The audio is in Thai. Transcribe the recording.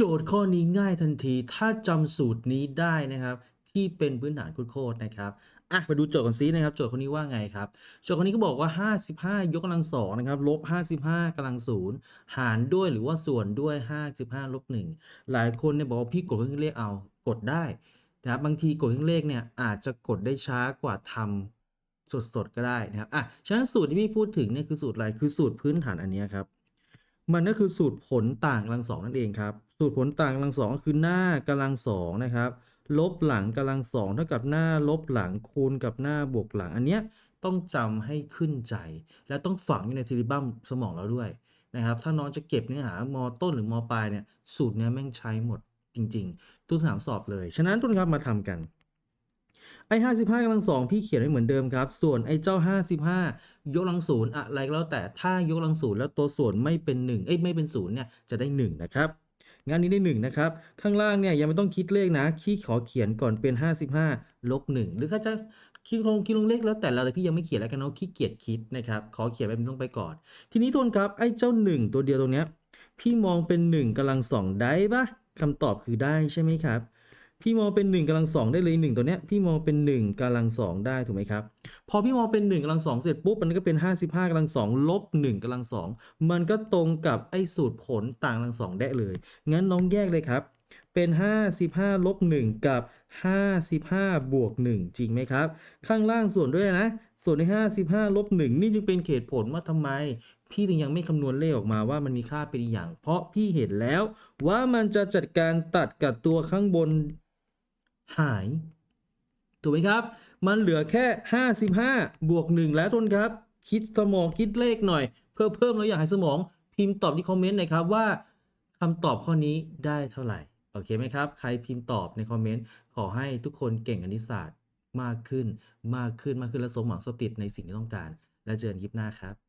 โจทย์ข้อนี้ง่ายทันที ถ้าจำสูตรนี้ได้นะครับ ที่เป็นพื้นฐานโคตรๆนะครับอะมาดูโจทย์กันซินะครับ โจทย์ข้อนี้ว่าไงครับ โจทย์ข้อนี้ก็บอกว่า 55 ยกกำลังสองนะครับลบ 55กำลังศูนย์หารด้วยหรือว่าส่วนด้วย 55ลบ1หลายคนเนี่ยบอกว่าพี่กดเครื่องเลขเอากดได้นะครับบางทีกดเครื่องเลขเนี่ยอาจจะกดได้ช้ากว่าทำสดๆก็ได้นะครับอะฉะนั้นสูตรที่พี่พูดถึงเนี่ยคือสูตรอะไรคือสูตรพื้นฐานอันนี้ครับ มันก็คือสูตรผลต่างกำลังสองนั่นเองครับ สูตรผลต่างกำลังสองก็คือหน้ากำลังสองนะครับ ลบหลังกำลังสองเท่ากับหน้าลบหลังคูณกับหน้าบวกหลัง อันเนี้ยต้องจำให้ขึ้นใจ และต้องฝังอยู่ในเทริบัมสมองเราด้วยนะครับ ถ้าน้องจะเก็บเนื้อหามอต้นหรือมอปลายเนี่ยสูตรเนี้ยแม่งใช้หมดจริง ๆ ทุกสนามสอบเลย ฉะนั้นทุกคนครับมาทำกัน ไอ้ห้าสิบห้ากำลังสองพี่เขียนไว้เหมือนเดิมครับ ส่วนไอ้เจ้าห้าสิบห้ายกกำลังศูนย์อะไรก็แล้วแต่ถ้ายกกำลังศูนย์แล้วตัวส่วนไม่เป็นหนึ่งเอ้ยไม่เป็นศูนย์เนี่ยจะได้หนึ่งนะครับงานนี้ได้หนึ่งนะครับ ข้างล่างเนี่ยยังไม่ต้องคิดเลขนะ ขี้ขอเขียนก่อนเป็นห้าสิบห้าลบหนึ่งหรือถ้าจะคิดลงคิดลงเลขแล้วแต่เราแต่พี่ยังไม่เขียนแล้วกันเนาะขี้เกียจคิดนะครับ ขอเขียนแบบนี้ลงไปก่อน ทีนี้ทวนครับ ไอ้เจ้าหนึ่งตัวเดียวตรงเนี้ย พี่มองเป็นหนึ่งกำลังสองได้ปะคำตอบคือได้ใช่ไหมครับ พี่มองเป็น1กำลังสองได้เลย1ตัวเนี้ยพี่มองเป็น1กำลังสองได้ถูกไหมครับพอพี่มองเป็น1กำลังสองเสร็จปุ๊บมันก็เป็น 55กำลังสองลบ1กำลังสองมันก็ตรงกับไอ้สูตรผลต่างกำลังสองได้เลย งั้นน้องแยกเลยครับ เป็น 55ลบ1กับ 55บวก1จริงไหมครับ ข้างล่างส่วนด้วยนะ ส่วนใน 55ลบ1นี่จึงเป็นเหตุผลว่าทำไมพี่ถึงยังไม่คำนวณเลขออกมาว่ามันมีค่าเป็นอย่าง เพราะพี่เห็นแล้วว่ามันจะจัดการตัดกับตัวข้างบน หาย ถูกไหมครับ มันเหลือแค่ 55 บวก 1 แล้วทุนครับ คิดสมองคิดเลขหน่อย เพื่อเพิ่มเราอยากให้สมองพิมพ์ตอบที่คอมเมนต์หน่อยครับว่าคำตอบข้อนี้ได้เท่าไหร่ โอเคไหมครับ ใครพิมพ์ตอบในคอมเมนต์ขอให้ทุกคนเก่งคณิตศาสตร์มากขึ้น มากขึ้นมากขึ้นและสมหวังสบติดในสิ่งที่ต้องการ และเจอกันคลิปหน้าครับ